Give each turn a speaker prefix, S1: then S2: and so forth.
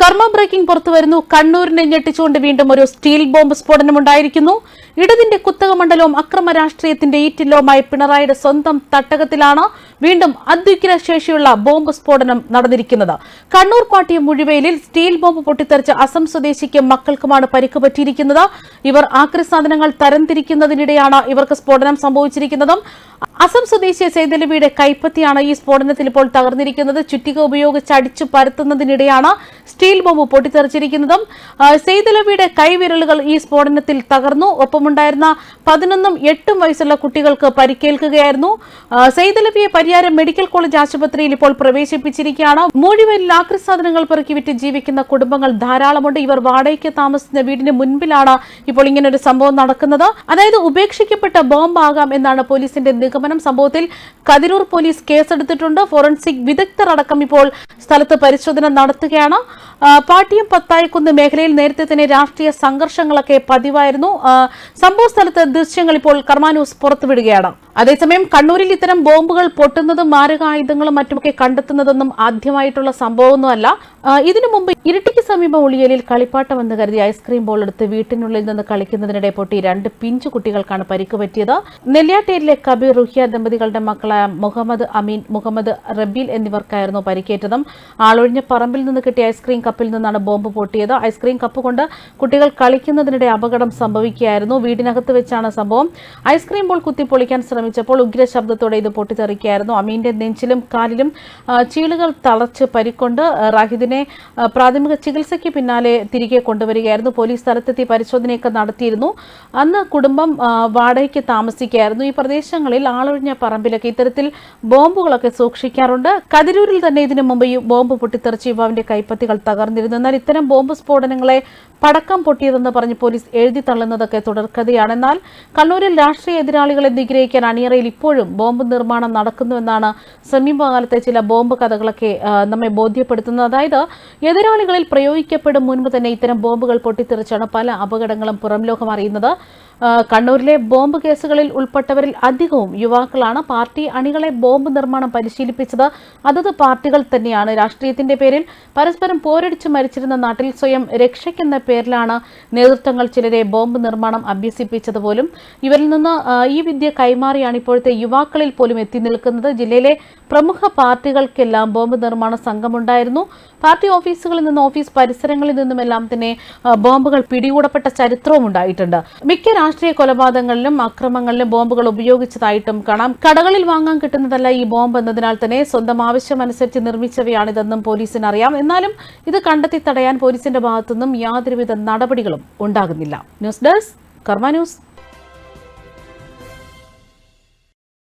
S1: കർമ്മ ബ്രേക്കിംഗ് പുറത്തു വരുന്നു കണ്ണൂരിനെ ഞെട്ടിച്ചുകൊണ്ട് വീണ്ടും ഒരു സ്റ്റീൽ ബോംബ് സ്ഫോടനം ഉണ്ടായിരിക്കുന്നു ഇടതിന്റെ കുത്തക മണ്ഡലവും അക്രമ രാഷ്ട്രീയത്തിന്റെ ഈറ്റില്ലവുമായി പിണറായിയുടെ സ്വന്തം തട്ടകത്തിലാണ് വീണ്ടും അദ്വിഗ്ര ശേഷിയുള്ള ബോംബ് സ്ഫോടനം നടന്നിരിക്കുന്നത്. കണ്ണൂർ പാട്ടിയ മുഴുവയിലിൽ സ്റ്റീൽ ബോംബ് പൊട്ടിത്തെറിച്ച അസം സ്വദേശിക്കും മക്കൾക്കുമാണ് പരിക്ക് പറ്റിയിരിക്കുന്നത് ഇവർ ആക്രി സാധനങ്ങൾ തരംതിരിക്കുന്നതിനിടെയാണ് ഇവർക്ക് സ്ഫോടനം സംഭവിച്ചിരിക്കുന്നതും. അസം സ്വദേശി സൈതലവിയുടെ കൈപ്പത്തിയാണ് ഈ സ്ഫോടനത്തിൽ ഇപ്പോൾ തകർന്നിരിക്കുന്നത്. ചുറ്റിക ഉപയോഗിച്ച് അടിച്ചു പരത്തുന്നതിനിടെയാണ് സ്റ്റീൽ ബോംബ് പൊട്ടിത്തെറിച്ചിരിക്കുന്നതും. സെയ്തലവിയുടെ കൈവിരലുകൾ ഈ സ്ഫോടനത്തിൽ തകർന്നു. ഒപ്പമുണ്ടായിരുന്ന പതിനൊന്നും എട്ടും വയസ്സുള്ള കുട്ടികൾക്ക് പരിക്കേൽക്കുകയായിരുന്നു. സെയ്തലവിയെ പരിയാരം മെഡിക്കൽ കോളേജ് ആശുപത്രിയിൽ ഇപ്പോൾ പ്രവേശിപ്പിച്ചിരിക്കുകയാണ്. മൂഴിവരിൽ ആക്രി സാധനങ്ങൾ പെറുക്കി വിറ്റ് ജീവിക്കുന്ന കുടുംബങ്ങൾ ധാരാളമുണ്ട്. ഇവർ വാടകയ്ക്ക് താമസിക്കുന്ന വീടിന് മുൻപിലാണ് ഇപ്പോൾ ഇങ്ങനെ ഒരു സംഭവം നടക്കുന്നത്. അതായത് ഉപേക്ഷിക്കപ്പെട്ട ബോംബാകാം എന്നാണ് പോലീസിന്റെ നിഗമനം. സംഭവത്തിൽ കതിരൂർ പോലീസ് കേസെടുത്തിട്ടുണ്ട്. ഫോറൻസിക് വിദഗ്ധർ അടക്കം ഇപ്പോൾ സ്ഥലത്ത് പരിശോധന നടത്തുകയാണ്. പാട്ടിയം പത്തായക്കുന്ന് മേഖലയിൽ നേരത്തെ തന്നെ രാഷ്ട്രീയ സംഘർഷങ്ങളൊക്കെ പതിവായിരുന്നു. സംഭവ സ്ഥലത്ത് ദൃശ്യങ്ങൾ ഇപ്പോൾ കർമാനൂസ് പുറത്തുവിടുകയാണ്. അതേസമയം കണ്ണൂരിൽ ഇത്തരം ബോംബുകൾ പൊട്ടുന്നതും മാരകായുധങ്ങളും മറ്റുമൊക്കെ കണ്ടെത്തുന്നതൊന്നും ആദ്യമായിട്ടുള്ള സംഭവമൊന്നുമല്ല. ഇതിനു മുമ്പ് ഇരിട്ടിക്ക് സമീപം ഉളിയലിൽ കളിപ്പാട്ടം എന്ന് കരുതി ഐസ്ക്രീം ബോൾ എടുത്ത് വീട്ടിനുള്ളിൽ നിന്ന് കളിക്കുന്നതിനിടെ പൊട്ടി രണ്ട് പിഞ്ചു കുട്ടികൾക്കാണ് പരിക്ക് പറ്റിയത് നെല്ലിയാട്ടേരിലെ കബീർ റുഹിയ ദമ്പതികളുടെ മക്കളായ മുഹമ്മദ് അമീൻ മുഹമ്മദ് റബീൽ എന്നിവർക്കായിരുന്നു പരിക്കേറ്റതും. ആളൊഴിഞ്ഞ പറമ്പിൽ നിന്ന് കിട്ടിയ ഐസ്ക്രീം കപ്പിൽ നിന്നാണ് ബോംബ് പൊട്ടിയത്. ഐസ്ക്രീം കപ്പ് കൊണ്ട് കുട്ടികൾ കളിക്കുന്നതിനിടെ അപകടം സംഭവിക്കുകയായിരുന്നു. വീടിനകത്ത് വെച്ചാണ് സംഭവം. ഐസ്ക്രീം ബോൾ കുത്തിപ്പൊളിക്കാൻ ശ്രമിച്ചപ്പോൾ ഉഗ്ര ശബ്ദത്തോടെ ഇത് പൊട്ടിത്തെറിക്കുകയായിരുന്നു. അമീന്റെ നെഞ്ചിലും കാലിലും ചീളുകൾ തളച്ച് പരിക്കൊണ്ട് റാഹിദിനെ പ്രാഥമിക ചികിത്സയ്ക്ക് പിന്നാലെ തിരികെ കൊണ്ടുവരികയായിരുന്നു. പോലീസ് സ്ഥലത്തെത്തി പരിശോധനയൊക്കെ നടത്തിയിരുന്നു. അന്ന് കുടുംബം വാടകയ്ക്ക് താമസിക്കുകയായിരുന്നു. ഈ പ്രദേശങ്ങളിൽ ആളൊഴിഞ്ഞ പറമ്പിലൊക്കെ ഇത്തരത്തിൽ ബോംബുകളൊക്കെ സൂക്ഷിക്കാറുണ്ട്. കതിരൂരിൽ തന്നെ ഇതിനു മുമ്പ് ബോംബ് പൊട്ടിത്തെറിച്ച് യുവാവിന്റെ കൈപ്പത്തികൾ തകർന്നിരുന്നു. എന്നാൽ ഇത്തരം ബോംബ് സ്ഫോടനങ്ങളെ പടക്കം പൊട്ടിയതെന്ന് പറഞ്ഞ് പോലീസ് എഴുതി തള്ളുന്നതൊക്കെ തുടർക്കഥയാണ്. എന്നാൽ കണ്ണൂരിൽ രാഷ്ട്രീയ എതിരാളികളെ നിഗ്രഹിക്കാൻ അണിയറയിൽ ഇപ്പോഴും ബോംബ് നിർമ്മാണം നടക്കുന്നുവെന്നാണ് സമീപകാലത്തെ ചില ബോംബ് കഥകളൊക്കെ നമ്മെ ബോധ്യപ്പെടുത്തുന്നത്. അതായത് എതിരാളികളിൽ പ്രയോഗിക്കപ്പെടും മുൻപ് തന്നെ ഇത്തരം ബോംബുകൾ പൊട്ടിത്തെറിച്ചാണ് പല അപകടങ്ങളും പുറംലോകം അറിയുന്നത്. കണ്ണൂരിലെ ബോംബ് കേസുകളിൽ ഉൾപ്പെട്ടവരിൽ അധികവും യുവാക്കളാണ്. പാർട്ടി അണികളെ ബോംബ് നിർമ്മാണം പരിശീലിപ്പിച്ചത് അതത് പാർട്ടികൾ തന്നെയാണ്. രാഷ്ട്രീയത്തിന്റെ പേരിൽ പരസ്പരം പോരടിച്ച് മരിച്ചിരുന്ന നാട്ടിൽ സ്വയം രക്ഷയ്ക്കെന്ന പേരിലാണ് നേതൃത്വങ്ങൾ ചിലരെ ബോംബ് നിർമ്മാണം അഭ്യസിപ്പിച്ചത് പോലും. ഇവരിൽ നിന്ന് ഈ വിദ്യ കൈമാറിയാണ് ഇപ്പോഴത്തെ യുവാക്കളിൽ പോലും എത്തി നിൽക്കുന്നത്. ജില്ലയിലെ പ്രമുഖ പാർട്ടികൾക്കെല്ലാം ബോംബ് നിർമ്മാണ സംഘമുണ്ടായിരുന്നു. പാർട്ടി ഓഫീസുകളിൽ നിന്നും ഓഫീസ് പരിസരങ്ങളിൽ നിന്നുമെല്ലാം തന്നെ ബോംബുകൾ പിടികൂടപ്പെട്ട ചരിത്രവും ഉണ്ടായിട്ടുണ്ട്. മിക്ക രാഷ്ട്രീയ കൊലപാതകങ്ങളിലും അക്രമങ്ങളിലും ബോംബുകൾ ഉപയോഗിച്ചതായിട്ടും കാണാം. കടകളിൽ വാങ്ങാൻ കിട്ടുന്നതല്ല ഈ ബോംബ് എന്നതിനാൽ തന്നെ സ്വന്തം ആവശ്യമനുസരിച്ച് നിർമ്മിച്ചവയാണിതെന്നും പോലീസിന് അറിയാം എന്നാലും ഇത് കണ്ടെത്തി തടയാൻ പോലീസിന്റെ ഭാഗത്തുനിന്നും യാതൊരുവിധ നടപടികളും ഉണ്ടാകുന്നില്ല. News desk Karma news.